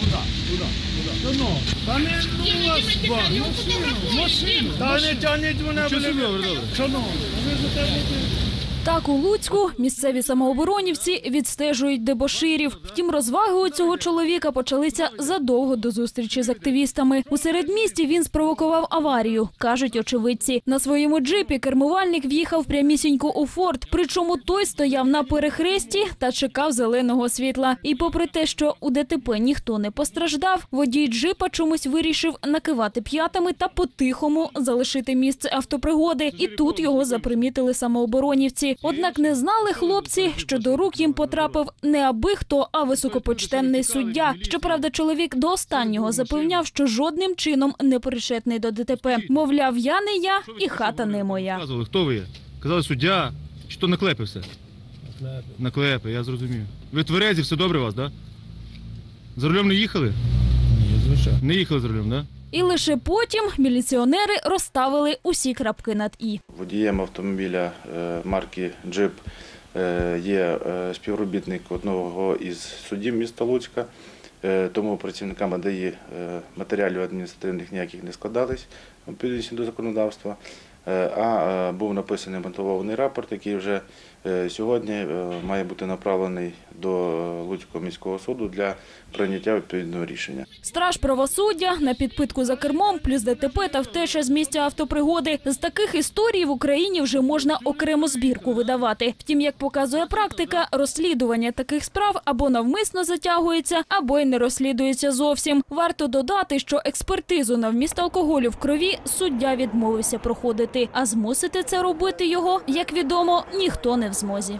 Куда? Куда? Куда? Да Ну, та не ну вас два. Машину, машину. Та не тягніть мене, блін. собі, добре, добре. Шановні, ви затягнете. Так у Луцьку місцеві самооборонівці відстежують дебоширів. Втім, розваги у цього чоловіка почалися задовго до зустрічі з активістами. У середмісті він спровокував аварію, кажуть очевидці. На своєму джипі кермувальник в'їхав прямісінько у форт. Причому той стояв на перехресті та чекав зеленого світла. І попри те, що у ДТП ніхто не постраждав, водій джипа чомусь вирішив накивати п'ятами та по-тихому залишити місце автопригоди. І тут його запримітили самооборонівці. Однак не знали хлопці, що до рук їм потрапив не аби хто, а високопочтенний суддя. Щоправда, чоловік до останнього запевняв, що жодним чином не причетний до ДТП. Мовляв, я не я і хата не моя. Хто ви є? Казали, суддя, чи то наклепи все? Наклепи, я зрозумів. Ви тверезі, все добре у вас, так? Да? За рулем не їхали? Ні, звичайно. Не їхали за рулем, так? Да? І лише потім міліціонери розставили усі крапки над і. Водієм автомобіля е, марки Джип е, є е, співробітник одного із судів міста Луцька, тому працівникам АДАІ е, матеріалів адміністративних ніяких не складались відповідно до законодавства. А був написаний мотивований рапорт, який вже сьогодні має бути направлений до Луцького міського суду для прийняття відповідного рішення. Страж правосуддя на підпитку за кермом, плюс ДТП та втеча з місця автопригоди. З таких історій в Україні вже можна окрему збірку видавати. Втім, як показує практика, розслідування таких справ або навмисно затягується, або й не розслідується зовсім. Варто додати, що експертизу на вміст алкоголю в крові суддя відмовився проходити, а змусити це робити його, як відомо, ніхто не в змозі.